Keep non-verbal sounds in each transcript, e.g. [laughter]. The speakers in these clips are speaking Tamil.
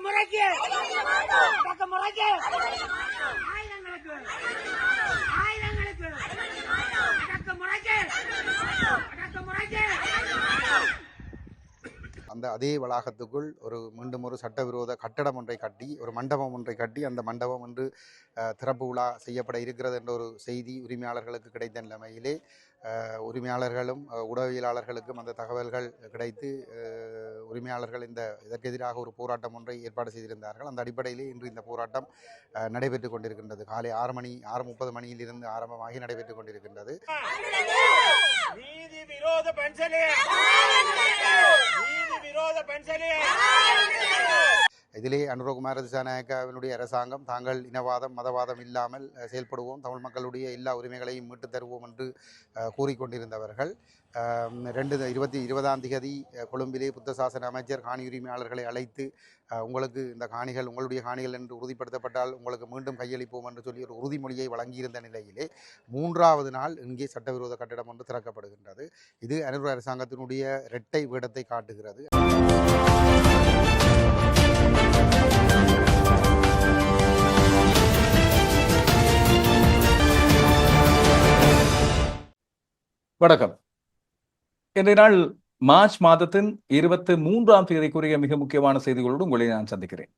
முறைக்கு. அடக்க முறைக்கு. ஆயுதங்களுக்கு. ஆயுதங்களுக்கு. அடக்க முறைக்கு. அடக்க முறைக்கு. அந்த அதே வளாகத்துக்குள் ஒரு மீண்டும் ஒரு சட்டவிரோத கட்டடம் ஒன்றை கட்டி ஒரு மண்டபம் ஒன்றை கட்டி அந்த மண்டபம் என்று அஹ், திறப்பு விழா செய்யப்பட இருக்கிறது என்ற ஒரு செய்தி உரிமையாளர்களுக்கு கிடைத்த நிலைமையிலே உரிமையாளர்களும் அஹ், ஊடகவியலாளர்களுக்கும் அந்த தகவல்கள் கிடைத்து உரிமையாளர்கள் இந்த இதற்கு எதிராக ஒரு போராட்டம் ஒன்றை ஏற்பாடு செய்திருந்தார்கள். அந்த அடிப்படையிலே இன்று இந்த போராட்டம் நடைபெற்றுக் கொண்டிருக்கின்றது. காலை ஆறு மணி ஆறு முப்பது மணியிலிருந்து ஆரம்பமாகி நடைபெற்றுக் கொண்டிருக்கின்றது. நீதி விரோத நீதி விரோத பென்ஷனே இதிலே அனுரகுமார திசாநாயக்காவினுடைய அரசாங்கம் தாங்கள் இனவாதம் மதவாதம் இல்லாமல் செயல்படுவோம். தமிழ் மக்களுடைய எல்லா உரிமைகளையும் மீட்டுத் தருவோம் என்று கூறிக்கொண்டிருந்தவர்கள். ரெண்டு இருபத்தி இருபதாம் திகதி கொழும்பிலே புத்த சாசன அமைச்சர் காணி உரிமையாளர்களை அழைத்து உங்களுக்கு இந்த காணிகள் உங்களுடைய காணிகள் என்று உறுதிப்படுத்தப்பட்டால் உங்களுக்கு மீண்டும் கையளிப்போம் என்று சொல்லி ஒரு உறுதிமொழியை வழங்கியிருந்த நிலையிலே மூன்றாவது நாள் இங்கே சட்டவிரோத கட்டிடம் ஒன்று திறக்கப்படுகின்றது. இது அனுர அரசாங்கத்தினுடைய இரட்டை வேடத்தை காட்டுகிறது. வணக்கம். இன்றைய நாள் மார்ச் மாதத்தின் இருபத்தி மூன்றாம் தேதிக்குரிய மிக முக்கியமான செய்திகளோடு உங்களை நான் சந்திக்கிறேன்.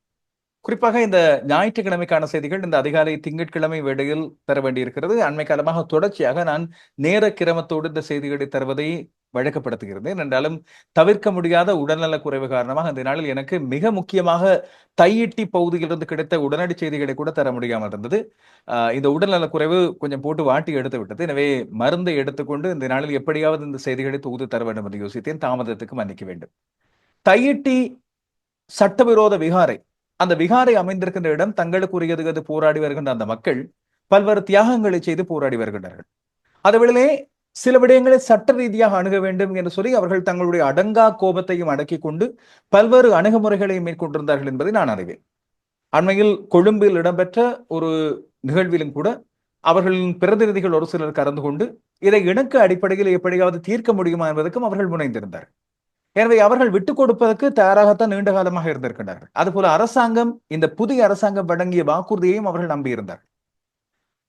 குறிப்பாக இந்த ஞாயிற்றுக்கிழமைக்கான செய்திகள் இந்த அதிகாலை திங்கட்கிழமை வேடையில் தர வேண்டியிருக்கிறது. அண்மை காலமாக தொடர்ச்சியாக நான் நேர கிரமத்தோடு இந்த செய்திகளை தருவதை வழக்கப்படுத்துகிறது. என்றாலும் தவிர்க்க முடியாத உடல்நலக் குறைவு காரணமாக இந்த நாளில் எனக்கு மிக முக்கியமாக தையிட்டி பகுதியிலிருந்து கிடைத்த உடனடி செய்திகளை கூட தர முடியாமல் இருந்தது. ஆஹ் இந்த உடல்நலக் குறைவு கொஞ்சம் போட்டு வாட்டி எடுத்து விட்டது. எனவே மருந்தை எடுத்துக்கொண்டு இந்த நாளில் எப்படியாவது இந்த செய்திகளை தொகுத்து தர வேண்டும் என்று யோசித்தேன். தாமதத்துக்கு மன்னிக்க வேண்டும். தையிட்டி சட்டவிரோத விகாரை அந்த விகாரை அமைந்திருக்கின்ற இடம் தங்களுக்குரியது அது போராடி வருகின்ற அந்த மக்கள் பல்வேறு தியாகங்களை செய்து போராடி வருகின்றார்கள். அதுவேளை சில விடயங்களை சட்ட ரீதியாக அணுக வேண்டும் என்று சொல்லி அவர்கள் தங்களுடைய அடங்கா கோபத்தையும் அடக்கிக் கொண்டு பல்வேறு அணுகுமுறைகளை மேற்கொண்டிருந்தார்கள் என்பதை நான் அறிவேன். அண்மையில் கொழும்பில் இடம்பெற்ற ஒரு நிகழ்விலும் கூட அவர்களின் பிரதிநிதிகள் ஒரு சிலர் கலந்து கொண்டு இதை இணக்க அடிப்படையில் எப்படியாவது தீர்க்க முடியுமா என்பதற்கும் அவர்கள் முனைந்திருந்தார் எனவே அவர்கள் விட்டுக் கொடுப்பதற்கு தயாராகத்தான் நீண்ட காலமாக இருந்திருக்கின்றார்கள். அதுபோல அரசாங்கம் இந்த புதிய அரசாங்கம் வழங்கிய வாக்குறுதியையும் அவர்கள் நம்பியிருந்தார்கள்.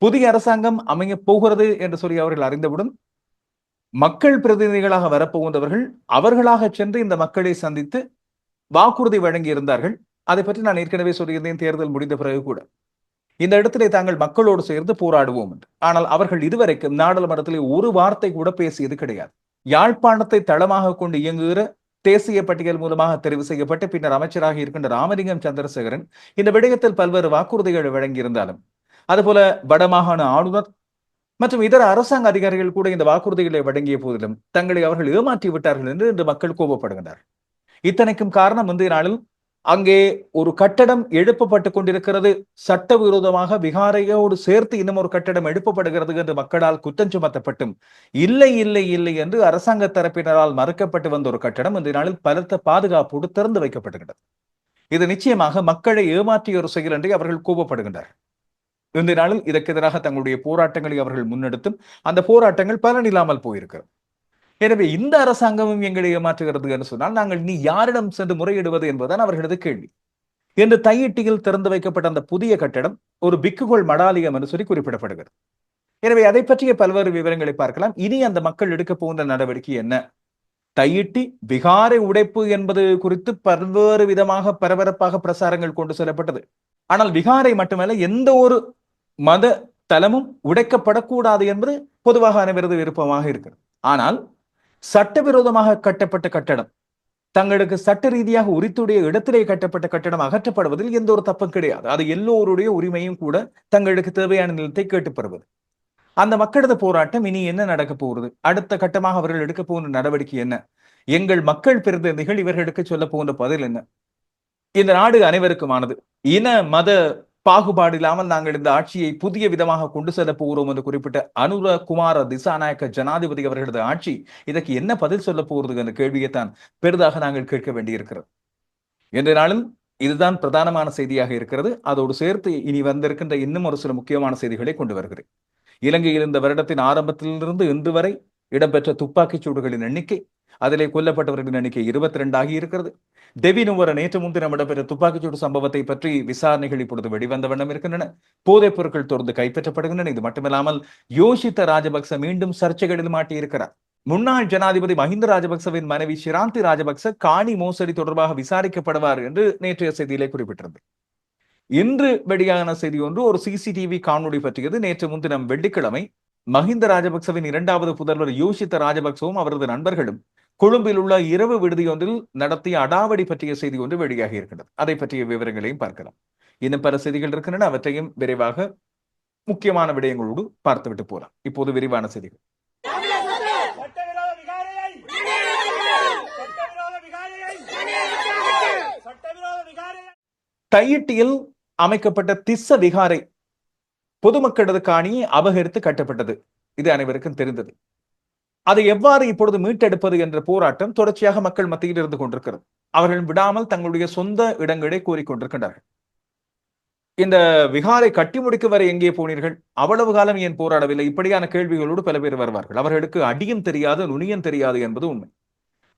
புதிய அரசாங்கம் அமைய போகிறது என்று சொல்லி அவர்கள் அறிந்தவுடன் மக்கள் பிரதிநிதிகளாக வரப்போகின்றவர்கள் அவர்களாக சென்று இந்த மக்களை சந்தித்து வாக்குறுதி வழங்கி இருந்தார்கள் அதை பற்றி நான் ஏற்கனவே சொல்லியிருந்தேன் தேர்தல் முடிந்த பிறகு கூட. இந்த இடத்திலே தாங்கள் மக்களோடு சேர்ந்து போராடுவோம் என்று. ஆனால் அவர்கள் இதுவரைக்கும் நாடாளுமன்றத்திலே ஒரு வார்த்தை கூட பேசியது கிடையாது. யாழ்ப்பாணத்தை தளமாக கொண்டு இயங்குகிற தேசிய பட்டியல் மூலமாக தெரிவு செய்யப்பட்டு பின்னர் அமைச்சராக இருக்கின்ற ராமலிங்கம் சந்திரசேகரன் இந்த விடயத்தில் பல்வேறு வாக்குறுதிகளை வழங்கியிருந்தாலும் அதுபோல வடமாகாண ஆளுநர் மற்றும் இதர அரசாங்க அதிகாரிகள் கூட இந்த வாக்குறுதிகளை வழங்கிய போதிலும் தங்களை அவர்கள் ஏமாற்றி விட்டார்கள் என்று இன்று மக்கள் கோபப்படுகின்றனர் இத்தனைக்கும் காரணம் முந்தைய நாளில் அங்கே ஒரு கட்டடம் எழுப்பப்பட்டுக் கொண்டிருக்கிறது. சட்டவிரோதமாக விகாரையோடு சேர்த்து இன்னும் ஒரு கட்டடம் எழுப்பப்படுகிறது என்று மக்களால் குற்றம் சுமத்தப்பட்டும். இல்லை இல்லை இல்லை என்று அரசாங்க தரப்பினரால் மறுக்கப்பட்டு வந்த ஒரு கட்டடம் இந்த நாளில் பலத்த பாதுகாப்போடு திறந்து வைக்கப்படுகிறது இது நிச்சயமாக மக்களை ஏமாற்றிய ஒரு செயல் என்று அவர்கள் கோபப்படுகின்றனர் இந்த இதற்கு எதிராக தங்களுடைய போராட்டங்களை அவர்கள் முன்னெடுத்தும் அந்த போராட்டங்கள் பலனில்லாமல் போயிருக்கிறது. எனவே இந்த அரசாங்கமும் எங்களை ஏமாற்றுகிறது என்று சொன்னால் நாங்கள் நீ யாரிடம் சென்று முறையிடுவது என்பதுதான் அவர்களது கேள்வி. என்று தையிட்டியில் திறந்து வைக்கப்பட்ட அந்த புதிய கட்டடம் ஒரு பிக்குகோள் மடாலயம் என்று சொல்லி குறிப்பிடப்படுகிறது. எனவே அதை பற்றிய பல்வேறு விவரங்களை பார்க்கலாம். இனி அந்த மக்கள் எடுக்க போகின்ற நடவடிக்கை என்ன? தையிட்டி விகாரை உடைப்பு என்பது குறித்து பல்வேறு விதமாக பரபரப்பாக பிரசாரங்கள் கொண்டு செல்லப்பட்டது. ஆனால் விகாரை மட்டுமல்ல எந்த ஒரு மத தலமும் உடைக்கப்படக்கூடாது என்பது பொதுவாக அனைவரது விருப்பமாக இருக்கிறது. ஆனால் சட்டவிரோதமாக கட்டப்பட்ட கட்டடம் தங்களுக்கு சட்ட ரீதியாக உரித்துடைய இடத்திலே கட்டப்பட்ட கட்டடம் அகற்றப்படுவதில் எந்த ஒரு தப்பும் கிடையாது. அது எல்லோருடைய உரிமையும் கூட தங்களுக்கு தேவையான நிலத்தை கேட்டுப் பெறுவது. அந்த மக்களது போராட்டம் இனி என்ன நடக்க போகிறது? அடுத்த கட்டமாக அவர்கள் எடுக்க போகிற நடவடிக்கை என்ன? எங்கள் மக்கள் பிரதிநிதிகள் இவர்களுக்கு சொல்ல போகின்ற பதில் என்ன? இந்த நாடு அனைவருக்குமானது. இன மத பாகுபாடு இல்லாமல் நாங்கள் இந்த ஆட்சியை புதிய விதமாக கொண்டு செல்ல போகிறோம் என்று குறிப்பிட்ட அனுர குமார திசாநாயக்க ஜனாதிபதி அவர்களது ஆட்சி இதற்கு என்ன பதில் சொல்ல போகிறது என்ற கேள்வியைத்தான் பெரிதாக நாங்கள் கேட்க வேண்டியிருக்கிறது. இன்றைய நாளும் இதுதான் பிரதானமான செய்தியாக இருக்கிறது. அதோடு சேர்த்து இனி வந்திருக்கின்ற இன்னும் ஒரு சில முக்கியமான செய்திகளை கொண்டு வருகிறேன். இலங்கையில் இந்த வருடத்தின் ஆரம்பத்திலிருந்து இன்று வரை இடம்பெற்ற துப்பாக்கிச் சூடுகளின் எண்ணிக்கை அதிலே கொல்லப்பட்டவர்களின் எண்ணிக்கை இருபத்தி ரெண்டாகி இருக்கிறது தெவினுவர நேற்று முன்தினம் இடம்பெற்ற துப்பாக்கிச்சூடு சம்பவத்தை பற்றி விசாரணைகள் இப்பொழுது வெளிவந்த வண்ணம் இருக்கின்றன. போதைப் பொருட்கள் தொடர்ந்து கைப்பற்றப்படுகின்றன. இது மட்டுமில்லாமல் யோசித்த ராஜபக்ச மீண்டும் சர்ச்சைகளில் மாட்டியிருக்கிறார். முன்னாள் ஜனாதிபதி மஹிந்த ராஜபக்சவின் மனைவி ஷிராந்தி ராஜபக்ச காணி மோசடி தொடர்பாக விசாரிக்கப்படுவார் என்று நேற்றைய செய்தியிலே குறிப்பிட்டிருந்தது. இன்று வெளியான செய்தி ஒன்று ஒரு சிசிடிவி காணொலி பற்றியது. நேற்று முன்தினம் வெள்ளிக்கிழமை மஹிந்த ராஜபக்சவின் இரண்டாவது புதல்வர் யோசித்த ராஜபக்சவும் அவரது நண்பர்களும் கொழும்பில் உள்ள இரவு விடுதியொன்றில் நடத்திய அடாவடி பற்றிய செய்தி ஒன்று வெளியாகி இருக்கிறது. அதை பற்றிய விவரங்களையும் பார்க்கலாம். இன்னும் பல செய்திகள் இருக்கின்றன. அவற்றையும் விரைவாக முக்கியமான விடயங்களோடு பார்த்துவிட்டு போலாம். இப்போது விரிவான செய்திகள். சட்டவிரோத தையிட்டியில் அமைக்கப்பட்ட திஸ்ஸ விகாரை பொதுமக்களது காணியை அபகரித்து கட்டப்பட்டது. இது அனைவருக்கும் தெரிந்தது. அதை எவ்வாறு இப்பொழுது மீட்டெடுப்பது என்ற போராட்டம் தொடர்ச்சியாக மக்கள் மத்தியில் இருந்து கொண்டிருக்கிறது. அவர்கள் விடாமல் தங்களுடைய சொந்த இடங்களை கூறிக்கொண்டிருக்கின்றார்கள் இந்த விகாரை கட்டி முடிக்க வரை எங்கே போனீர்கள்? அவ்வளவு காலம் ஏன் போராடவில்லை? இப்படியான கேள்விகளோடு பல பேர் வருவார்கள். அவர்களுக்கு அடியும் தெரியாது நுனியும் தெரியாது என்பது உண்மை.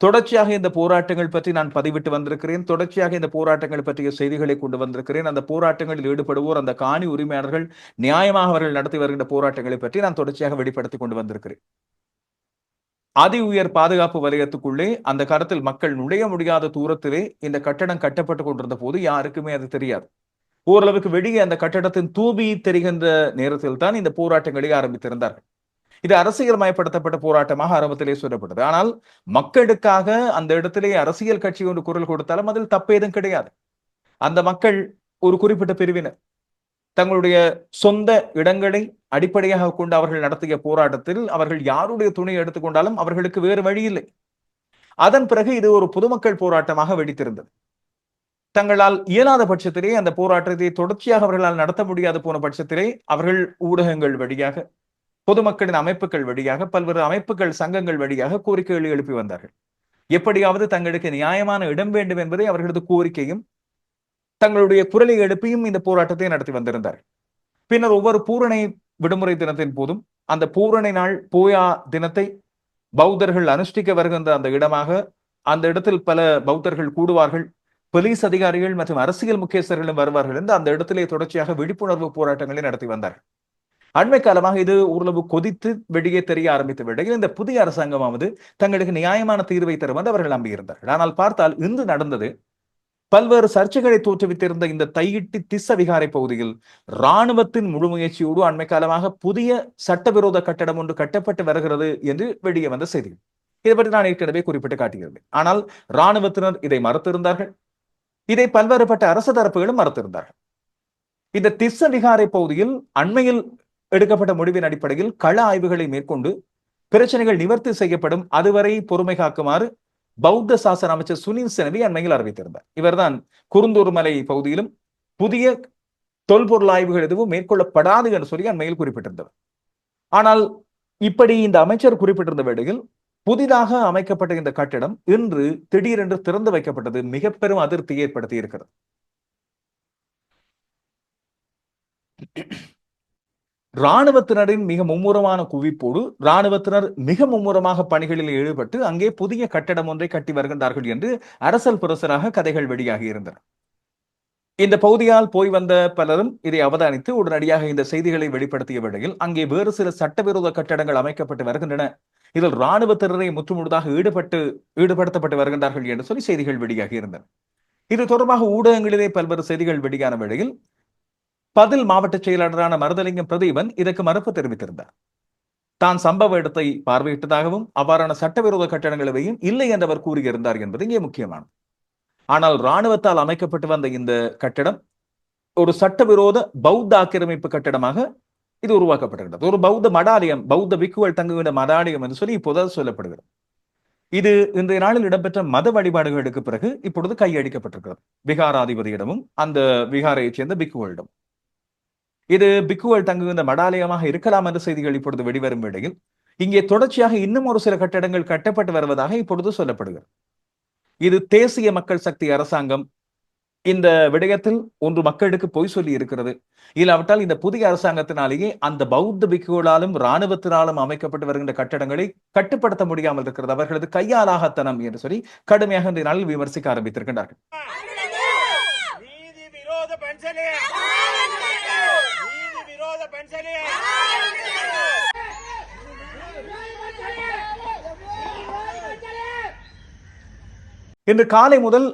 தொடர்ச்சியாக இந்த போராட்டங்கள் பற்றி நான் பதிவிட்டு வந்திருக்கிறேன். தொடர்ச்சியாக இந்த போராட்டங்கள் பற்றிய செய்திகளை கொண்டு வந்திருக்கிறேன். அந்த போராட்டங்களில் ஈடுபடுவோர் அந்த காணி உரிமையாளர்கள் நியாயமாக அவர்கள் நடத்தி வருகின்ற போராட்டங்களை பற்றி நான் தொடர்ச்சியாக வெளிப்படுத்தி கொண்டு வந்திருக்கிறேன். அதி உயர் பாதுகாப்பு வலயத்துக்குள்ளே அந்த காலத்தில் மக்கள் நுழைய முடியாத தூரத்திலே இந்த கட்டடம் கட்டப்பட்டு கொண்டிருந்த போது யாருக்குமே அது தெரியாது. ஓரளவுக்கு வெளியே அந்த கட்டடத்தின் தூபி தெரிகின்ற நேரத்தில் தான் இந்த போராட்டங்களை ஆரம்பித்திருந்தார்கள். இது அரசியல் மயப்படுத்தப்பட்ட போராட்டமாக ஆரம்பத்திலே சொல்லப்பட்டது. ஆனால் மக்களுக்காக அந்த இடத்திலே அரசியல் கட்சி ஒன்று குரல் கொடுத்தாலும் அதில் தப்பேதும் கிடையாது. அந்த மக்கள் ஒரு குறிப்பிட்ட பிரிவினர். தங்களுடைய சொந்த இடங்களை அடிப்படையாக கொண்டு அவர்கள் நடத்திய போராட்டத்தில் அவர்கள் யாருடைய துணை எடுத்துக்கொண்டாலும் அவர்களுக்கு வேறு வழி இல்லை. அதன் பிறகு இது ஒரு பொதுமக்கள் போராட்டமாக வெடித்திருந்தது. தங்களால் இயலாத பட்சத்திலே அந்த போராட்டத்தை தொடர்ச்சியாக அவர்களால் நடத்த முடியாது போன பட்சத்திலே அவர்கள் ஊடகங்கள் வழியாக பொதுமக்களின் அமைப்புகள் வழியாக பல்வேறு அமைப்புகள் சங்கங்கள் வழியாக கோரிக்கைகளை எழுப்பி வந்தார்கள். எப்படியாவது தங்களுக்கு நியாயமான இடம் வேண்டும் என்பதை அவர்களது கோரிக்கையும் தங்களுடைய குரலை எழுப்பியும் இந்த போராட்டத்தை நடத்தி வந்திருந்தார்கள். பின்னர் ஒவ்வொரு பூரணை விடுமுறை தினத்தின் போதும் அந்த பூரணி நாள் போயா தினத்தை பௌத்தர்கள் அனுஷ்டிக்க வருகின்ற அந்த இடமாக அந்த இடத்தில் பல பௌத்தர்கள் கூடுவார்கள். போலீஸ் அதிகாரிகள் மற்றும் அரசியல் முக்கியஸ்தர்களும் வருவார்கள் என்று அந்த இடத்திலே தொடர்ச்சியாக விழிப்புணர்வு போராட்டங்களை நடத்தி வந்தார்கள். அண்மை காலமாக இது ஓரளவு கொதித்து வெளியே தெரிய ஆரம்பித்த வேளையில் இந்த புதிய அரசாங்கமாவது தங்களுக்கு நியாயமான தீர்வை தரும் என்று அவர்கள் நம்பியிருந்தார்கள். ஆனால் பார்த்தால் இன்று நடந்தது பல்வேறு சர்ச்சைகளை தோற்றுவித்திருந்த இந்த தையிட்டி திஸ்ஸ விகாரை பகுதியில் இராணுவத்தின் முழு முயற்சியோடு அண்மை காலமாக புதிய சட்டவிரோத கட்டடம் ஒன்று கட்டப்பட்டு வருகிறது என்று வெளியே வந்த செய்தி. இதை பற்றி நான் ஏற்கனவே குறிப்பிட்டு காட்டியிருந்தேன். ஆனால் இராணுவத்தினர் இதை மறுத்திருந்தார்கள். இதை பல்வேறுபட்ட அரசு தரப்புகளும் மறுத்திருந்தார்கள். இந்த திஸ்ஸ விகாரை பகுதியில் அண்மையில் எடுக்கப்பட்ட முடிவின் அடிப்படையில் கள ஆய்வுகளை மேற்கொண்டு பிரச்சனைகள் நிவர்த்தி செய்யப்படும் அதுவரை பொறுமை காக்குமாறு பௌத்த சாசன அமைச்சர் சுனில் செனவி அண்மையில் அறிவித்திருந்தார். இவர்தான் குருந்தூர் மலை பகுதியிலும் புதிய தொல்பொருள் ஆய்வுகள் எதுவும் மேற்கொள்ளப்படாது என்று சொல்லி அண்மையில் குறிப்பிட்டிருந்தவர். ஆனால் இப்படி இந்த அமைச்சர் குறிப்பிட்டிருந்த வேளையில் புதிதாக அமைக்கப்பட்ட இந்த கட்டிடம் இன்று திடீரென்று திறந்து வைக்கப்பட்டது மிக பெரும் அதிருப்தியை ஏற்படுத்தி இருக்கிறது. இராணுவத்தினரின் மிக மும்முரமான குவிப்போடு இராணுவத்தினர் மிக மும்முரமாக பணிகளில் ஈடுபட்டு அங்கே புதிய கட்டடம் ஒன்றை கட்டி வருகின்றார்கள் என்று அரசல் புரசலாக கதைகள் வெளியாகி இருந்தன. இந்த பகுதியால் போய் வந்த பலரும் இதை அவதானித்து உடனடியாக இந்த செய்திகளை வெளிப்படுத்திய வேளையில் அங்கே வேறு சில சட்டவிரோத கட்டடங்கள் அமைக்கப்பட்டு வருகின்றன. இதில் இராணுவத்தினரை முற்றுமுழுதாக ஈடுபட்டு ஈடுபடுத்தப்பட்டு வருகின்றார்கள் என்று சொல்லி செய்திகள் வெளியாகி இருந்தன. இது தொடர்பாக ஊடகங்களிலே பல்வேறு செய்திகள் வெளியான வேளையில் பதில் மாவட்ட செயலாளரான மருதலிங்கம் பிரதீபன் இதற்கு மறுப்பு தெரிவித்திருந்தார். தான் சம்பவ இடத்தை பார்வையிட்டதாகவும் அவ்வாறான சட்டவிரோத கட்டடங்கள் எவையும் இல்லை என்று அவர் கூறியிருந்தார் என்பது இங்கே முக்கியமானது. ஆனால் இராணுவத்தால் அமைக்கப்பட்டு வந்த இந்த கட்டடம் ஒரு சட்டவிரோத பௌத்த ஆக்கிரமிப்பு கட்டடமாக இது உருவாக்கப்பட்டிருக்கிறது ஒரு பௌத்த மடாலயம் பௌத்த பிக்குகள் தங்குகின்ற மடாலயம் என்று சொல்லி இப்போது சொல்லப்படுகிறது. இது இன்றைய நாளில் இடம்பெற்ற மத வழிபாடுகளுக்கு பிறகு இப்பொழுது கையடிக்கப்பட்டிருக்கிறது விகாராதிபதியிடமும் அந்த விகாரையைச் சேர்ந்த பிக்குகளிடம் இது பிக்குகள் தங்குகின்ற மடாலயமாக இருக்கலாம் என்ற செய்திகள் இப்பொழுது வெளிவரும் வேளையில். இங்கே தொடர்ச்சியாக இன்னும் ஒரு சில கட்டடங்கள் கட்டப்பட்டு வருவதாக இப்பொழுது சொல்லப்படுகிறது. இது தேசிய மக்கள் சக்தி அரசாங்கம் இந்த விடயத்தில் ஒன்று மக்களுக்கு பொய் சொல்லி இருக்கிறது. இல்லாவிட்டால் இந்த புதிய அரசாங்கத்தினாலேயே அந்த பௌத்த பிக்குகளாலும் இராணுவத்தினாலும் அமைக்கப்பட்டு வருகின்ற கட்டடங்களை கட்டுப்படுத்த முடியாமல் இருக்கிறது. அவர்களது கையாலாகத்தனம் என்று சொல்லி கடுமையாக இந்த நாளில் விமர்சிக்க ஆரம்பித்திருக்கின்றார்கள் நீதி விரோத பன்சலே நீதி விரோத பன்சலே இன்று காலை முதல்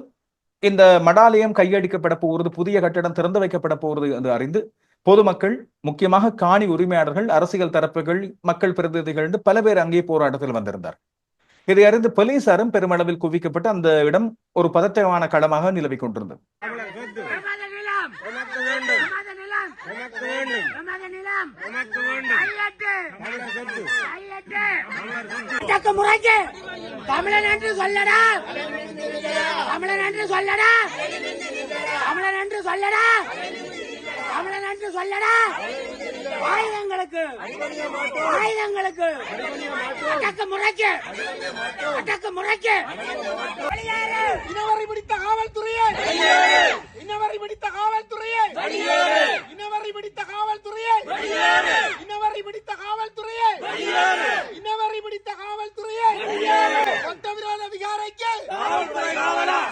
இந்த மடாலயம் கையடிக்கப்பட போகிறது புதிய கட்டடம் திறந்து வைக்கப்பட போகிறது என்று அறிந்து பொதுமக்கள் முக்கியமாக காணி உரிமையாளர்கள் அரசியல் தரப்புகள் மக்கள் பிரதிநிதிகள் என்று பல பேர் அங்கே போராட்டத்தில் வந்திருந்தார். இதை அறிந்து போலீசாரும் பெருமளவில் குவிக்கப்பட்டு அந்த இடம் ஒரு பதற்றமான களமாக நிலவிக் கொண்டிருந்தது. வேண்டும். அடக்கு முறைக்கு தமிழன் என்று சொல்லடா. தமிழன் என்று சொல்லடா. தமிழன் என்று சொல்லடா. தமிழன் என்று சொல்லடா. ஆயுதங்களுக்கு ஆயுதங்களுக்கு அடக்கு முறைக்கு அடக்கு முறைக்கு. இனவரை பிடித்த காவல்துறையே. இனவரை பிடித்த காவல்துறையே இனவரை பிடித்த காவல்துறையே இனவரை பிடித்த காவல்துறையே இனவரை பிடித்த காவல்துறையே சட்டவிரோத விகாரைக்கு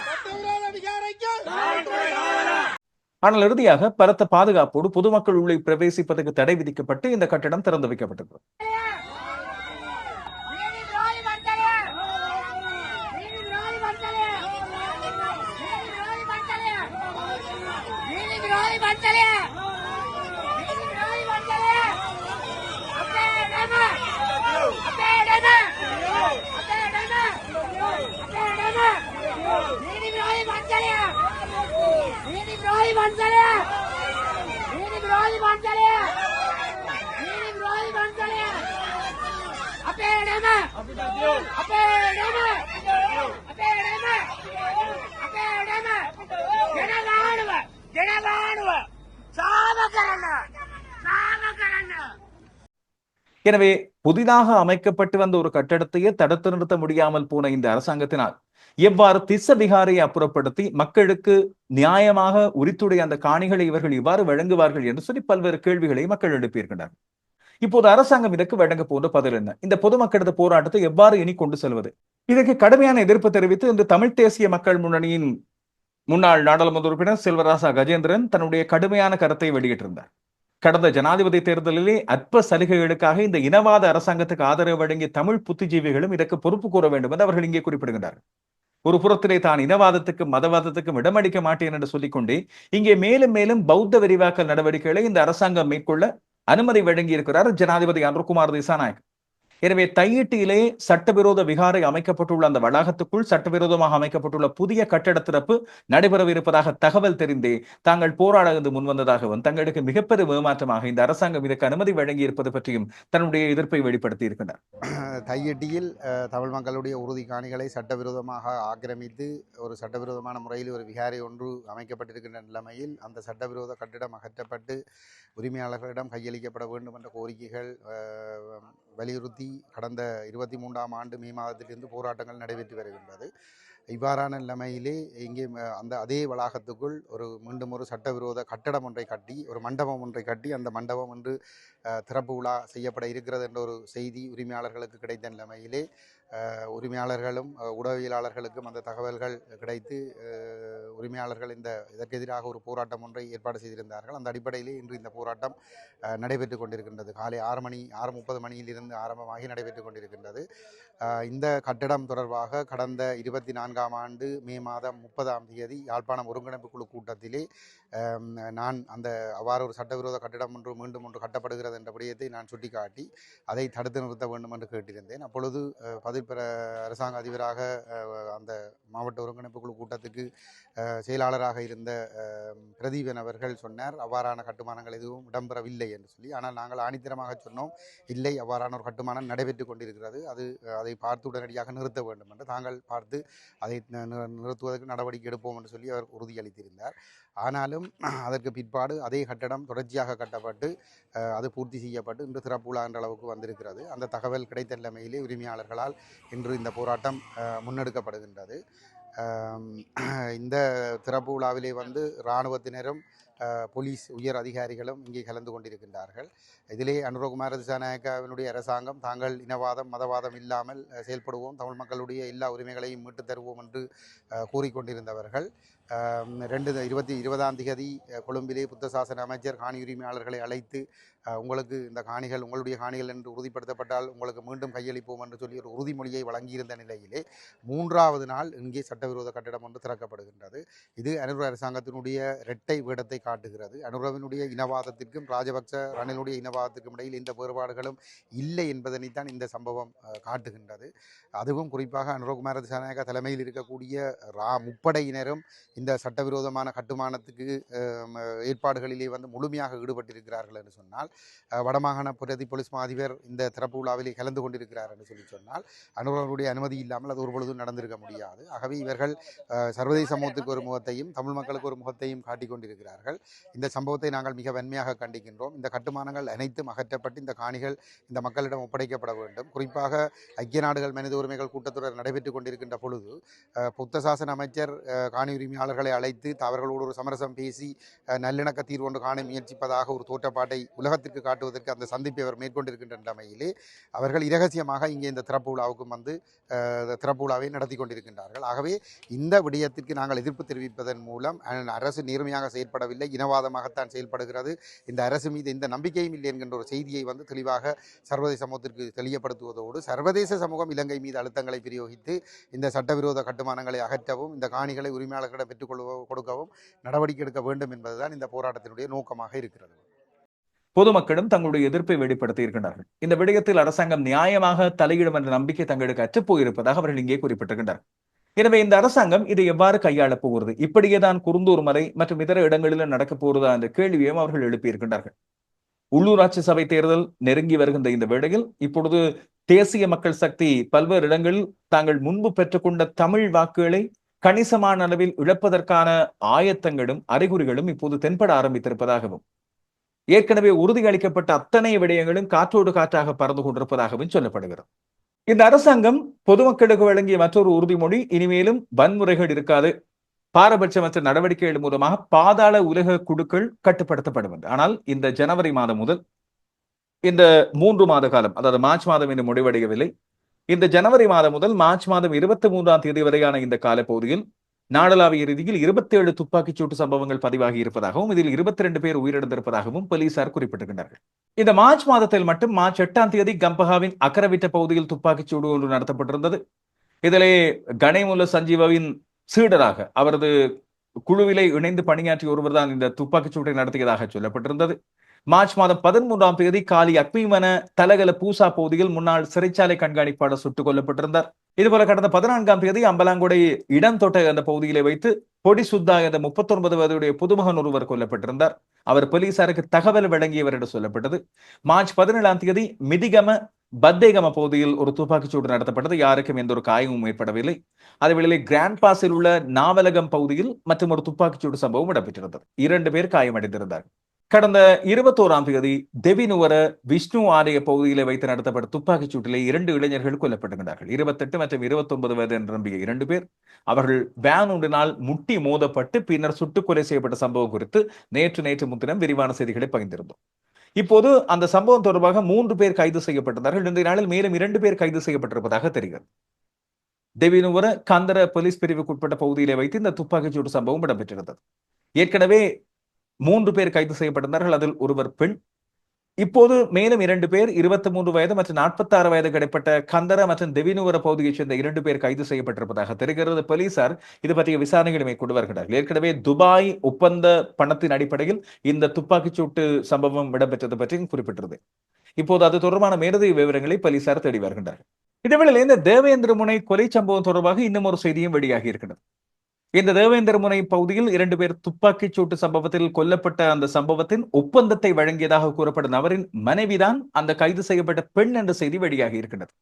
சட்டவிரோத விகாரைக்கு ஆனால் இறுதியாக பலத்த பாதுகாப்போடு பொதுமக்கள் உள்ளே பிரவேசிப்பதற்கு தடை விதிக்கப்பட்டு இந்த கட்டடம் திறந்து வைக்கப்பட்டது நீதி விரோதி வந்தலே நீதி விரோதி வந்தலே நீதி விரோதி வந்தலே நீதி விரோதி வந்தலே அப்பே டேம அப்பே டேம அப்பே டேம அப்பே டேம நீதி விரோதி வந்தலே நீதி விரோதி வந்தலே बांधले मीन रोई बांधले अपेड़े में अपेड़े में अपेड़े में अपेड़े में ಜನಗಾಣುವ ಜನಗಾಣುವ சாவகரண. சாவகரண. எனவே புதிதாக அமைக்கப்பட்டு வந்த ஒரு கட்டடத்தையே தடுத்து நிறுத்த முடியாமல் போன இந்த அரசாங்கத்தினால் எவ்வாறு திச விகாரையை அப்புறப்படுத்தி மக்களுக்கு நியாயமாக உரித்துடைய அந்த காணிகளை இவர்கள் இவ்வாறு வழங்குவார்கள் என்று சொல்லி பல்வேறு கேள்விகளை மக்கள் எழுப்பியிருக்கின்றனர் இப்போது அரசாங்கம் இதற்கு வழங்க போன்ற பதில் என்ன? இந்த பொதுமக்களது போராட்டத்தை எவ்வாறு இனி கொண்டு செல்வது? இதற்கு கடுமையான எதிர்ப்பு தெரிவித்து இந்த தமிழ் தேசிய மக்கள் முன்னணியின் முன்னாள் நாடாளுமன்ற உறுப்பினர் செல்வராசா கஜேந்திரன் தன்னுடைய கடுமையான கருத்தை வெளியிட்டிருந்தார். கடந்த ஜனாதிபதி தேர்தலிலே அற்ப சலுகைகளுக்காக இந்த இனவாத அரசாங்கத்துக்கு ஆதரவு வழங்கிய தமிழ் புத்திஜீவிகளும் இதற்கு பொறுப்பு கூற வேண்டும் என்று அவர்கள் இங்கே குறிப்பிடுகின்றார்கள். ஒரு புறத்திலே தான் இனவாதத்துக்கும் மதவாதத்துக்கும் இடமளிக்க மாட்டேன் என்று சொல்லிக்கொண்டே இங்கே மேலும் மேலும் பௌத்த விரிவாக்கல் நடவடிக்கைகளை இந்த அரசாங்கம் மேற்கொள்ள அனுமதி வழங்கி இருக்கிறார் ஜனாதிபதி அன்ருகுமார் திசாநாயக். எனவே தையிட்டியிலே சட்டவிரோத விகாரை அமைக்கப்பட்டுள்ள அந்த வளாகத்துக்குள் சட்டவிரோதமாக அமைக்கப்பட்டுள்ள புதிய கட்டட திறப்பு நடைபெறவிருப்பதாக தகவல் தெரிந்தே தாங்கள் போராட முன்வந்ததாகவும் தங்களுக்கு மிகப்பெரிய ஏமாற்றமாக இந்த அரசாங்கம் இதற்கு அனுமதி வழங்கி இருப்பது பற்றியும் தன்னுடைய எதிர்ப்பை வெளிப்படுத்தி இருக்கின்றனர் [clears throat] தையட்டியில் தமிழ் மக்களுடைய உறுதி காணிகளை சட்டவிரோதமாக ஆக்கிரமித்து ஒரு சட்டவிரோதமான முறையில் ஒரு விகாரை ஒன்று அமைக்கப்பட்டிருக்கின்ற நிலைமையில் அந்த சட்டவிரோத கட்டிடம் அகற்றப்பட்டு உரிமையாளர்களிடம் கையளிக்கப்பட வேண்டும் என்ற கோரிக்கைகள் வலியுறுத்தி கடந்த இருபத்தி மூன்றாம் ஆண்டு மே மாதத்திலிருந்து போராட்டங்கள் நடைபெற்று வருகின்றது. இவ்வாறான நிலைமையிலே இங்கே அந்த அதே வளாகத்துக்குள் ஒரு மீண்டும் ஒரு சட்டவிரோத கட்டடம் ஒன்றை கட்டி ஒரு மண்டபம் ஒன்றை கட்டி அந்த மண்டபம் ஒன்று திறப்பு விழா செய்யப்பட இருக்கிறது என்ற ஒரு செய்தி உரிமையாளர்களுக்கு கிடைத்த நிலைமையிலே உரிமையாளர்களும் உடவியலாளர்களுக்கும் அந்த தகவல்கள் கிடைத்து உரிமையாளர்கள் இந்த இதற்கு எதிராக ஒரு போராட்டம் ஒன்றை ஏற்பாடு செய்திருந்தார்கள். அந்த அடிப்படையிலே இன்று இந்த போராட்டம் நடைபெற்று கொண்டிருக்கின்றது. காலை ஆறு மணி ஆறு முப்பது மணியிலிருந்து ஆரம்பமாகி நடைபெற்று கொண்டிருக்கின்றது. இந்த கட்டடம் தொடர்பாக கடந்த இருபத்தி நான்காம் ஆண்டு மே மாதம் முப்பதாம் தேதி யாழ்ப்பாணம் ஒருங்கிணைப்பு குழு கூட்டத்திலே நான் அந்த அவ்வாறு ஒரு சட்டவிரோத கட்டிடம் ஒன்று மீண்டும் ஒன்று கட்டப்படுகிறது என்ற விடயத்தை நான் சுட்டிக்காட்டி அதை தடுத்து நிறுத்த வேண்டும் என்று கேட்டிருந்தேன். அப்பொழுது பதில் பெற அரசாங்க அதிபராக அந்த மாவட்ட ஒருங்கிணைப்பு குழு கூட்டத்துக்கு செயலாளராக இருந்த பிரதீபன் அவர்கள் சொன்னார் அவ்வாறான கட்டுமானங்கள் எதுவும் இடம்பெறவில்லை என்று சொல்லி. ஆனால் நாங்கள் ஆணித்தரமாக சொன்னோம் இல்லை அவ்வாறான ஒரு கட்டுமானம் நடைபெற்று கொண்டிருக்கிறது. அது அதை பார்த்து உடனடியாக நிறுத்த வேண்டும் என்று. தாங்கள் பார்த்து அதை நிறுத்துவதற்கு நடவடிக்கை எடுப்போம் என்று சொல்லி அவர் உறுதியளித்திருந்தார். ஆனாலும் [clears throat] அதற்கு பிற்பாடு அதே கட்டடம் தொடர்ச்சியாக கட்டப்பட்டு அது பூர்த்தி செய்யப்பட்டு இன்று திறப்புலா என்ற அளவுக்கு வந்திருக்கிறது. அந்த தகவல் கிடைத்த நிலைமையிலே உரிமையாளர்களால் இன்று இந்த போராட்டம் முன்னெடுக்கப்படுகின்றது. [clears throat] இந்த திறப்பு விழாவிலே வந்து இராணுவத்தினரும் போலீஸ் உயர் அதிகாரிகளும் இங்கே கலந்து கொண்டிருக்கின்றார்கள். இதிலே அனுரகுமார திசாநாயக்காவினுடைய அரசாங்கம் தாங்கள் இனவாதம் மதவாதம் இல்லாமல் செயல்படுவோம். தமிழ் மக்களுடைய எல்லா உரிமைகளையும் மீட்டுத் தருவோம் என்று கூறிக்கொண்டிருந்தவர்கள். ரெண்டு இருபத்தி இருபதாம் திகதி கொழும்பிலே புத்த சாசன அமைச்சர் காணி உரிமையாளர்களை அழைத்து உங்களுக்கு இந்த காணிகள் உங்களுடைய காணிகள் என்று உறுதிப்படுத்தப்பட்டால் உங்களுக்கு மீண்டும் கையளிப்போம் என்று சொல்லி ஒரு உறுதிமொழியை வழங்கியிருந்த நிலையிலே மூன்றாவது நாள் இங்கே சட்டவிரோத கட்டிடம் ஒன்று திறக்கப்படுகின்றது. இது அனுர அரசாங்கத்தினுடைய இரட்டை வேடத்தை காட்டுகிறது. அனுரவினுடைய இனவாதத்திற்கும் ராஜபக்ச ரணிலுடைய இனவாதத்திற்கும் இடையில் இந்த வேறுபாடுகளும் இல்லை என்பதனைத்தான் இந்த சம்பவம் காட்டுகின்றது. அதுவும் குறிப்பாக அனுரகுமார திசாநாயக தலைமையில் இருக்கக்கூடிய ரா முப்படையினரும் இந்த சட்டவிரோதமான கட்டுமானத்துக்கு ஏற்பாடுகளிலே வந்து முழுமையாக ஈடுபட்டிருக்கிறார்கள் என்று சொன்னால் வடமாகாண பிரதி போலீஸ் மாதிபர் இந்த திறப்பு விழாவிலே கலந்து கொண்டிருக்கிறார் என்று சொல்லி சொன்னால் அனுரவருடைய அனுமதி இல்லாமல் அது ஒரு பொழுதும் நடந்திருக்க முடியாது. ஆகவே இவர்கள் சர்வதேச சமூகத்துக்கு ஒரு முகத்தையும் தமிழ் மக்களுக்கு ஒரு முகத்தையும் காட்டிக் கொண்டிருக்கிறார்கள். இந்த சம்பவத்தை நாங்கள் மிக வன்மையாக கண்டிக்கின்றோம். இந்த கட்டுமானங்கள் அனைத்தும் அகற்றப்பட்டு இந்த காணிகள் இந்த மக்களிடம் ஒப்படைக்கப்பட வேண்டும். குறிப்பாக ஐக்கிய நாடுகள் மனித உரிமைகள் கூட்டத்தொடர் நடைபெற்றுக் கொண்டிருக்கின்ற பொழுது புத்த சாசன அமைச்சர் காணி உரிமையாளர் அவர்களை அழைத்து அவர்களோடு ஒரு சமரசம் பேசி நல்லிணக்க தீர்வு ஒன்று காண முயற்சிப்பதாக ஒரு தோற்றப்பாட்டை உலகத்திற்கு காட்டுவதற்கு அந்த சந்திப்பை அவர் மேற்கொண்டிருக்கின்ற நிலைமையிலே அவர்கள் இரகசியமாக இங்கே இந்த திறப்பு விழாவுக்கும் வந்து திறப்பு விழாவை நடத்தி கொண்டிருக்கின்றார்கள். ஆகவே இந்த விடயத்திற்கு நாங்கள் எதிர்ப்பு தெரிவிப்பதன் மூலம் அரசு நேர்மையாக செயற்படவில்லை இனவாதமாகத்தான் செயல்படுகிறது. இந்த அரசு மீது எந்த நம்பிக்கையும் இல்லை என்கின்ற ஒரு செய்தியை வந்து தெளிவாக சர்வதேச சமூகத்திற்கு தெளியப்படுத்துவதோடு சர்வதேச சமூகம் இலங்கை மீது அழுத்தங்களை பிரயோகித்து இந்த சட்டவிரோத கட்டுமானங்களை அகற்றவும் இந்த காணிகளை உரிமையாளர்களிடம் பெற்றுக்கொள்ள கொடுக்கவும் நடவடிக்கை எடுக்க வேண்டும் என்பதுதான் இந்த போராட்டத்தினுடைய நோக்கமாக இருக்கிறது. பொதுமக்களும் தங்களுடைய எதிர்ப்பை வெளிப்படுத்தி இருக்கின்றார்கள். இந்த விடயத்தில் அரசாங்கம் நியாயமாக தலையிடும் என்ற நம்பிக்கை தங்களுக்கு அற்றுப்போயிருப்பதாக அவர்கள் இங்கே குறிப்பிட்டிருக்கின்றனர் எனவே இந்த அரசாங்கம் இதை எவ்வாறு கையாளப் போகிறது? இப்படியே தான் குறுந்தூர் மலை மற்றும் இதர இடங்களிலும் நடக்கப் போகிறதா என்ற கேள்வியையும் அவர்கள் எழுப்பியிருக்கின்றார்கள். உள்ளூராட்சி சபை தேர்தல் நெருங்கி வருகின்ற இந்த வேளையில் இப்பொழுது தேசிய மக்கள் சக்தி பல்வேறு இடங்களில் தாங்கள் முன்பு பெற்றுக்கொண்ட தமிழ் வாக்குகளை கணிசமான அளவில் இழப்பதற்கான ஆயத்தங்களும் அறிகுறிகளும் இப்போது தென்பட ஆரம்பித்திருப்பதாகவும் ஏற்கனவே உறுதியளிக்கப்பட்ட அத்தனை விடயங்களும் காற்றோடு காற்றாக பறந்து கொண்டிருப்பதாகவும் சொல்லப்படுகிறது. இந்த அரசாங்கம் பொதுமக்களுக்கு வழங்கிய மற்றொரு உறுதிமொழி இனிமேலும் வன்முறைகள் இருக்காது. பாரபட்சமற்ற நடவடிக்கைகள் மூலமாக பாதாள உலக குழுக்கள் கட்டுப்படுத்தப்படும் ஆனால் இந்த ஜனவரி மாதம் முதல் இந்த மூன்று மாத காலம் அதாவது மார்ச் மாதம் இன்னும் முடிவடையவில்லை இந்த ஜனவரி மாதம் முதல் மார்ச் மாதம் இருபத்தி மூன்றாம் தேதி வரையான இந்த காலப்பகுதியில் நாடளாவிய ரீதியில் இருபத்தி ஏழு துப்பாக்கிச் சூட்டு சம்பவங்கள் பதிவாகி இருப்பதாகவும் இதில் இருபத்தி ரெண்டு பேர் உயிரிழந்திருப்பதாகவும் போலீசார் குறிப்பிட்டிருக்கின்றனர். இந்த மார்ச் மாதத்தில் மட்டும் மார்ச் எட்டாம் தேதி கம்பஹாவின் அக்கரவிட்ட பகுதியில் துப்பாக்கிச் சூடு ஒன்று நடத்தப்பட்டிருந்தது. இதிலே கணேமுல சஞ்சீவாவின் சீடராக அவரது குழுவிலே இணைந்து பணியாற்றிய ஒருவர் தான் இந்த துப்பாக்கிச் சூட்டை நடத்தியதாக சொல்லப்பட்டிருந்தது. மார்ச் மாதம் பதிமூன்றாம் தேதி காலி அக்மிமன தலகல பூசா பகுதியில் முன்னாள் சிறைச்சாலை கண்காணிப்பாளர் சுட்டுக் கொல்லப்பட்டிருந்தார். இதுபோல கடந்த பதினான்காம் தேதி அம்பலாங்குடை இடம் தொட்ட அந்த பகுதியிலே வைத்து பொடி சுத்தா என்ற முப்பத்தொன்பது வயதுடைய புதுமகன் ஒருவர் கொல்லப்பட்டிருந்தார். அவர் போலீசாருக்கு தகவல் வழங்கியவர் என்று சொல்லப்பட்டது. மார்ச் பதினேழாம் தேதி மிதிகம பத்தேகம பகுதியில் ஒரு துப்பாக்கிச்சூடு நடத்தப்பட்டது. யாருக்கும் எந்த ஒரு காயமும் ஏற்படவில்லை. அதேவேளை கிராண்ட் பாஸில் உள்ள நாவலகம் பகுதியில் மற்றும் ஒரு துப்பாக்கிச்சூடு சம்பவம் இடம்பெற்றிருந்தது. இரண்டு பேர் காயமடைந்திருந்தார் கடந்த இருபத்தோராம் தேதி தெவினுவர விஷ்ணு ஆலய பகுதியிலே வைத்து நடத்தப்பட்ட துப்பாக்கிச் சூட்டிலே இரண்டு இளைஞர்கள் கொல்லப்பட்டிருந்தார்கள். இருபத்தெட்டு மற்றும் இருபத்தொன்பது வயது வயது நிரம்பிய இரண்டு பேர். அவர்கள் வேன் ஒன்றினால் முட்டி மோதப்பட்டு பின்னர் சுட்டுக் கொலை செய்யப்பட்ட சம்பவம் குறித்து நேற்று நேற்று முன்தினம் விரிவான செய்திகளை பகிர்ந்திருந்தோம். இப்போது அந்த சம்பவம் தொடர்பாக மூன்று பேர் கைது செய்யப்பட்டிருந்தார்கள். இன்றைய நாளில் மேலும் இரண்டு பேர் கைது செய்யப்பட்டிருப்பதாக தெரிகிறது. தெவினுவர கந்தர போலீஸ் பிரிவுக்குட்பட்ட பகுதியிலே வைத்து இந்த துப்பாக்கிச்சூடு சம்பவம் இடம்பெற்றிருந்தது. ஏற்கனவே மூன்று பேர் கைது செய்யப்பட்டிருந்தார்கள். அதில் ஒருவர் பெண். இப்போது மேலும் இரண்டு பேர் இருபத்தி மூன்று வயது மற்றும் நாற்பத்தி ஆறு வயது கிடைப்பட்ட கந்தர மற்றும் தெவினுவர பகுதியைச் சேர்ந்த இரண்டு பேர் கைது செய்யப்பட்டிருப்பதாக தெரிகிறது. போலீசார் இது பற்றிய விசாரணைகளை மேற்கொண்டு வருகிறார்கள். ஏற்கனவே துபாய் ஒப்பந்த பணத்தின் அடிப்படையில் இந்த துப்பாக்கிச்சூட்டு சம்பவம் இடம்பெற்றது பற்றியும் குறிப்பிட்டது இப்போது அது தொடர்பான மேலதிக விவரங்களை போலீசார் தேடி வருகின்றார்கள். இதேவேளையில் இந்த தேவேந்திர முனை கொலை சம்பவம் தொடர்பாக இன்னும் ஒரு செய்தியும் வெளியாகி இருக்கிறது. இந்த தேவேந்திர முனை பகுதியில் இரண்டு பேர் துப்பாக்கிச் சூட்டு சம்பவத்தில் கொல்லப்பட்ட அந்த சம்பவத்தின் ஒப்பந்தத்தை வழங்கியதாக கூறப்படும் நபரின் மனைவிதான் அந்த கைது செய்யப்பட்ட பெண் என்ற செய்தி வெளியாகி இருக்கின்றது.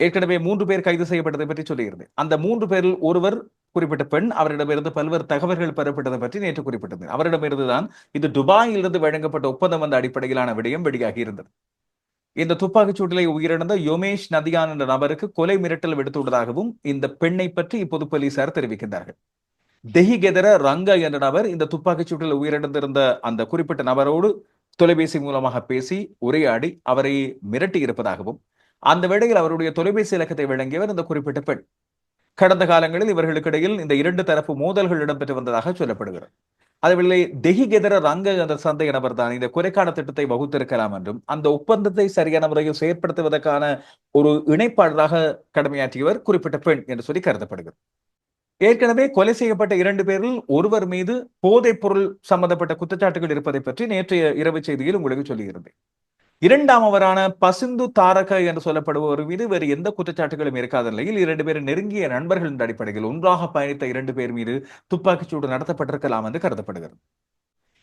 ஏற்கனவே மூன்று பேர் கைது செய்யப்பட்டதை பற்றி சொல்லியிருந்தேன். அந்த மூன்று பேரில் ஒருவர் குறிப்பிட்ட பெண் அவரிடமிருந்து பல்வேறு தகவல்கள் பெறப்பட்டதை பற்றி நேற்று குறிப்பிட்டிருந்தேன். அவரிடமிருந்து தான் இது துபாயிலிருந்து வழங்கப்பட்ட ஒப்பந்தம் வந்த அடிப்படையிலான விடயம் வெளியாகி இருந்தது. இந்த துப்பாக்கிச் சூட்டிலே உயிரிழந்த யோமேஷ் நதியான் என்ற நபருக்கு கொலை மிரட்டல் விடுத்துள்ளதாகவும் இந்த பெண்ணை பற்றி இப்போது போலீசார் தெரிவிக்கின்றார்கள். தெஹிகெதர ரங்க என்ற நபர் இந்த துப்பாக்கிச் சூட்டில் உயிரிழந்திருந்த அந்த குறிப்பிட்ட நபரோடு தொலைபேசி மூலமாக பேசி உரையாடி அவரை மிரட்டி இருப்பதாகவும் அந்த வேளையில் அவருடைய தொலைபேசி இலக்கத்தை வழங்கியவர் இந்த குறிப்பிட்ட பெண். கடந்த காலங்களில் இவர்களுக்கு இடையில் இந்த இரண்டு தரப்பு மோதல்கள் இடம்பெற்று வந்ததாக சொல்லப்படுகிறது. அதேவேளை தெஹிகெதர ரங்க சந்தை நபர் தான் இந்த குறைக்கான திட்டத்தை வகுத்திருக்கலாம் என்றும் அந்த ஒப்பந்தத்தை சரியான முறையில் செயற்படுத்துவதற்கான ஒரு இணைப்பாளராக கடமையாற்றியவர் குறிப்பிட்ட பெண் என்று சொல்லி கருதப்படுகிறது. ஏற்கனவே கொலை செய்யப்பட்ட இரண்டு பேரில் ஒருவர் மீது போதைப் பொருள் சம்பந்தப்பட்ட குற்றச்சாட்டுகள் இருப்பதை பற்றி நேற்றைய இரவு செய்தியில் உங்களுக்கு சொல்லியிருந்தேன். இரண்டாம் அவரான பசிந்து தாரக என்று சொல்லப்படுபவர் மீது வேறு எந்த குற்றச்சாட்டுகளும் இருக்காத நிலையில் இரண்டு பேரும் நெருங்கிய நண்பர்கள் என்ற அடிப்படையில் ஒன்றாக பயணித்த இரண்டு பேர் மீது துப்பாக்கிச்சூடு நடத்தப்பட்டிருக்கலாம் என்று கருதப்படுகிறது.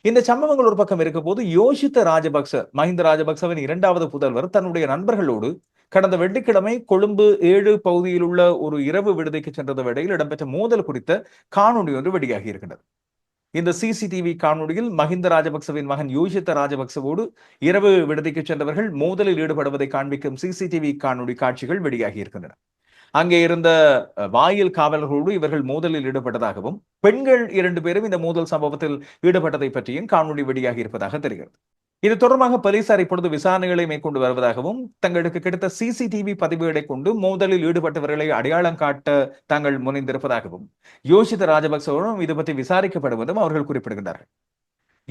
இந்த சம்பவங்கள் ஒரு பக்கம் இருக்கும் போது யோசித்த ராஜபக்ச மஹிந்த ராஜபக்சவின் இரண்டாவது புதல்வர் தன்னுடைய நண்பர்களோடு கடந்த வெள்ளிக்கிழமை கொழும்பு ஏழு பகுதியில் உள்ள ஒரு இரவு விடுதிக்கு சென்றது வேளையில் இடம்பெற்ற மோதல் குறித்த காணொலி ஒன்று வெளியாகி இருக்கின்றது. இந்த சிசிடிவி காணொலியில் மஹிந்த ராஜபக்சவின் மகன் யோசித்த ராஜபக்சவோடு இரவு விடுதிக்கு சென்றவர்கள் மோதலில் ஈடுபடுவதை காண்பிக்கும் சிசிடிவி காணொலி காட்சிகள் வெளியாகி இருக்கின்றன. அங்கே இருந்த வாயில் காவலர்களோடு இவர்கள் மோதலில் ஈடுபட்டதாகவும் பெண்கள் இரண்டு பேரும் இந்த மோதல் சம்பவத்தில் ஈடுபட்டதை பற்றியும் காணொலி வெளியாகி இருப்பதாக தெரிகிறது. இது தொடர்பாக போலீசார் இப்பொழுது விசாரணைகளை மேற்கொண்டு வருவதாகவும் தங்களுக்கு கிடைத்த சிசிடிவி பதிவுகளை கொண்டு மோதலில் ஈடுபட்டவர்களை அடையாளம் காட்ட தாங்கள் முனைந்திருப்பதாகவும் யோசித்த ராஜபக்சவோடும் இது பற்றி விசாரிக்கப்படுவதும் அவர்கள் குறிப்பிடுகின்றார்கள்.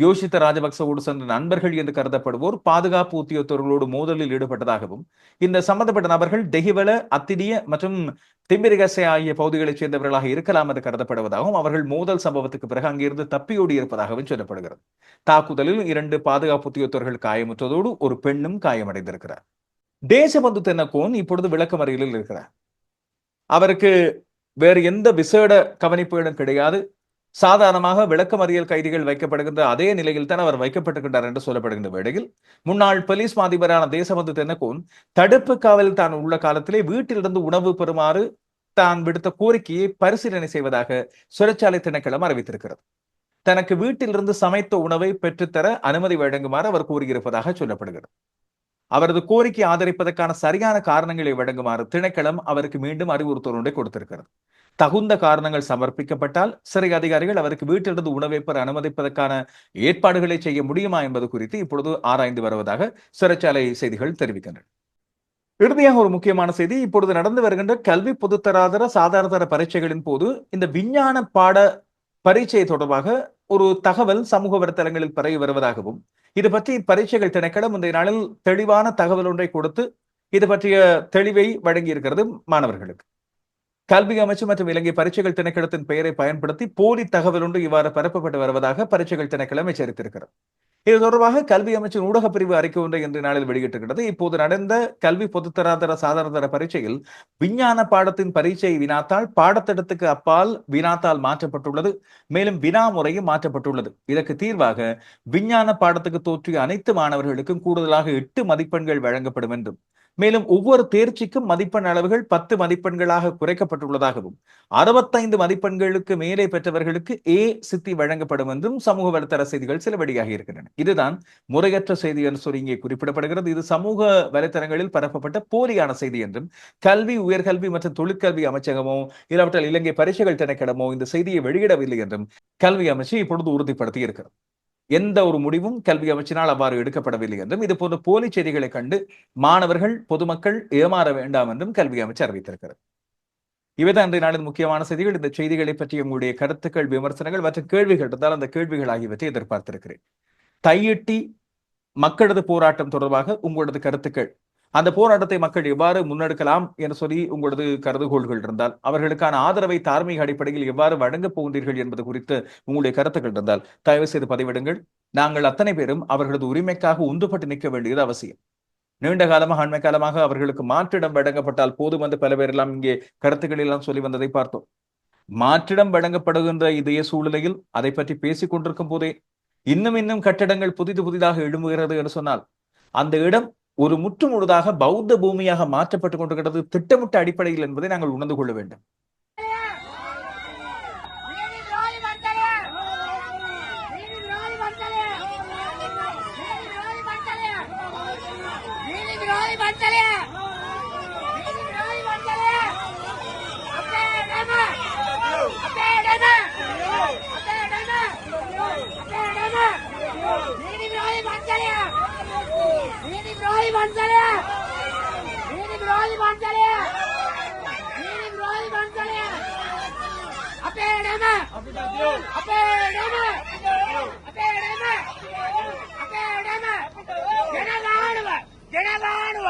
யோசித்த ராஜபக்சவோடு சென்ற நண்பர்கள் என்று கருதப்படுவோர் பாதுகாப்பு உத்தியோகத்தர்களோடு மோதலில் ஈடுபட்டதாகவும் இந்த சம்பந்தப்பட்ட நபர்கள் தெஹிவல அத்திடிய மற்றும் திம்பிரிகசை ஆகிய பகுதிகளைச் சேர்ந்தவர்களாக இருக்கலாம் என்று கருதப்படுவதாகவும் அவர்கள் மோதல் சம்பவத்துக்கு பிறகு அங்கிருந்து தப்பியோடி இருப்பதாகவும் சொல்லப்படுகிறது. தாக்குதலில் இரண்டு பாதுகாப்பு உத்தியோகத்தர்கள் காயமுற்றதோடு ஒரு பெண்ணும் காயமடைந்திருக்கிறார். தேசபந்து தென்னக்கோன் இப்பொழுது விளக்கமறியலில் இருக்கிறார். அவருக்கு வேறு எந்த விசேட கவனிப்புகளும் கிடையாது. சாதாரணமாக விளக்கமறியல் கைதிகள் வைக்கப்படுகின்ற அதே நிலையில் தான் அவர் வைக்கப்பட்டிருக்கின்றார் என்று சொல்லப்படுகின்ற வேளையில் முன்னாள் போலீஸ் மாதிபரான தேசபந்து தென்னகோன் தடுப்பு காவலில் தான் உள்ள காலத்திலே வீட்டிலிருந்து உணவு பெறுமாறு தான் விடுத்த கோரிக்கையை பரிசீலனை செய்வதாக சுரச்சாலை திணைக்களம் அறிவித்திருக்கிறது. தனக்கு வீட்டிலிருந்து சமைத்த உணவை பெற்றுத்தர அனுமதி வழங்குமாறு அவர் கூறியிருப்பதாக சொல்லப்படுகிறது. அவரது கோரிக்கை ஆதரிப்பதற்கான சரியான காரணங்களை வழங்குமாறு திணைக்களம் அவருக்கு மீண்டும் அறிவுறுத்தல் ஒன்றை கொடுத்திருக்கிறது. தகுந்த காரணங்கள் சமர்ப்பிக்கப்பட்டால் சிறை அதிகாரிகள் அவருக்கு வீட்டிலிருந்து உணவை பெற அனுமதிப்பதற்கான ஏற்பாடுகளை செய்ய முடியுமா என்பது குறித்து இப்பொழுது ஆராய்ந்து வருவதாக சிறைச்சாலை செய்திகள் தெரிவிக்கின்றன. இறுதியாக ஒரு முக்கியமான செய்தி இப்பொழுது நடந்து வருகின்ற கல்வி பொதுத்தராதர சாதாரண தர பரீட்சைகளின் போது இந்த விஞ்ஞான பாட பரீட்சை தொடர்பாக ஒரு தகவல் சமூக வலைத்தளங்களில் பரவி வருவதாகவும் இது பற்றி பரீட்சைகள் திணைக்களம் முந்தைய நாளில் தெளிவான தகவல் ஒன்றை கொடுத்து இது பற்றிய தெளிவை வழங்கி இருக்கிறது மாணவர்களுக்கு. கல்வி அமைச்சு மற்றும் இலங்கை பரீட்சைகள் திணைக்களத்தின் பெயரை பயன்படுத்தி போலி தகவல் ஒன்று இவ்வாறு பரப்பப்பட்டு வருவதாக பரீட்சைகள் திணைக்களம் எச்சரித்திருக்கிறது. இது தொடர்பாக கல்வி அமைச்சின் ஊடக பிரிவு அறிக்கை ஒன்றை இன்று நாளில் வெளியிட்டிருக்கிறது. இப்போது நடந்த கல்வி பொதுத்தராதர சாதாரண தர பரீட்சையில் விஞ்ஞான பாடத்தின் பரீட்சை வினாத்தால் பாடத்திட்டத்துக்கு அப்பால் வினாத்தால் மாற்றப்பட்டுள்ளது. மேலும் வினா முறையும் மாற்றப்பட்டுள்ளது. இதற்கு தீர்வாக விஞ்ஞான பாடத்துக்கு தோற்றிய அனைத்து மாணவர்களுக்கும் கூடுதலாக எட்டு மதிப்பெண்கள் வழங்கப்படும் என்றும் மேலும் ஒவ்வொரு தேர்ச்சிக்கும் மதிப்பெண் அளவுகள் பத்து மதிப்பெண்களாக குறைக்கப்பட்டுள்ளதாகவும் அறுபத்தைந்து மதிப்பெண்களுக்கு மேலே பெற்றவர்களுக்கு ஏ சித்தி வழங்கப்படும் என்றும் சமூக வலைத்தள செய்திகள் சில வெளியாகி இருக்கின்றன. இதுதான் முறையற்ற செய்தி என்று சொல்லி இங்கே குறிப்பிடப்படுகிறது. இது சமூக வலைத்தளங்களில் பரப்பப்பட்ட போலியான செய்தி என்றும் கல்வி உயர்கல்வி மற்றும் தொழிற்கல்வி அமைச்சகமோ இல்லாவற்றால் இலங்கை பரீட்சைகள் திணைக்களமோ இந்த செய்தியை வெளியிடவில்லை என்றும் கல்வி அமைச்சு இப்பொழுது உறுதிப்படுத்தி இருக்கிறது எந்த ஒரு முடிவும் கல்வி அமைச்சினால் அவ்வாறு எடுக்கப்படவில்லை என்றும் இது போன்ற போலி செய்திகளை கண்டு மாணவர்கள் பொதுமக்கள் ஏமாற வேண்டாம் என்றும் கல்வி அமைச்சு அறிவித்திருக்கிறது. இவைதான் இன்றைய நாளின் முக்கியமான செய்திகள். இந்த செய்திகளை பற்றி உங்களுடைய கருத்துக்கள் விமர்சனங்கள் மற்றும் கேள்விகள் இருந்தால் அந்த கேள்விகள் ஆகியவற்றை எதிர்பார்த்திருக்கிறேன். தையிட்டி மக்களது போராட்டம் தொடர்பாக உங்களது கருத்துக்கள் அந்த போராட்டத்தை மக்கள் எவ்வாறு முன்னெடுக்கலாம் என்று சொல்லி உங்களது கருதுகோள்கள் இருந்தால் அவர்களுக்கான ஆதரவை தார்மீக அடிப்படையில் எவ்வாறு வழங்கப் போகின்றீர்கள் என்பது குறித்து உங்களுடைய கருத்துக்கள் இருந்தால் தயவு செய்து பதிவிடுங்கள். நாங்கள் அத்தனை பேரும் அவர்களது உரிமைக்காக உந்துபட்டு நிற்க வேண்டியது அவசியம். நீண்ட காலமாக அண்மை காலமாக அவர்களுக்கு மாற்றிடம் வழங்கப்பட்டால் போதும் என்று பல பேர் எல்லாம் இங்கே கருத்துக்கள் எல்லாம் சொல்லி வந்ததை பார்த்தோம். மாற்றிடம் வழங்கப்படுகின்ற இதய சூழ்நிலையில் அதை பற்றி பேசிக் கொண்டிருக்கும் போதே இன்னும் இன்னும் கட்டடங்கள் புதிது புதிதாக எழும்புகிறது என்று சொன்னால் அந்த இடம் ஒரு முற்று முழுதாக பௌத்த பூமியாக மாற்றப்பட்டுக் கொண்டிருக்கிறது திட்டமிட்ட அடிப்படையில் என்பதை நாங்கள் உணர்ந்து கொள்ள வேண்டும். நீதி நீதி துரோகி மண்டலே நீதி துரோகி மண்டலே நீதி துரோகி வந்தலே விரோதி வந்தலே அப்பே டேம அப்பே டேம அப்பே டேம அப்பே டேம நீதி விரோதி வந்தலே நீதி விரோதி அப்பே அப்பே அப்பே அப்பே ஜனகாணுவ ஜனகாணுவ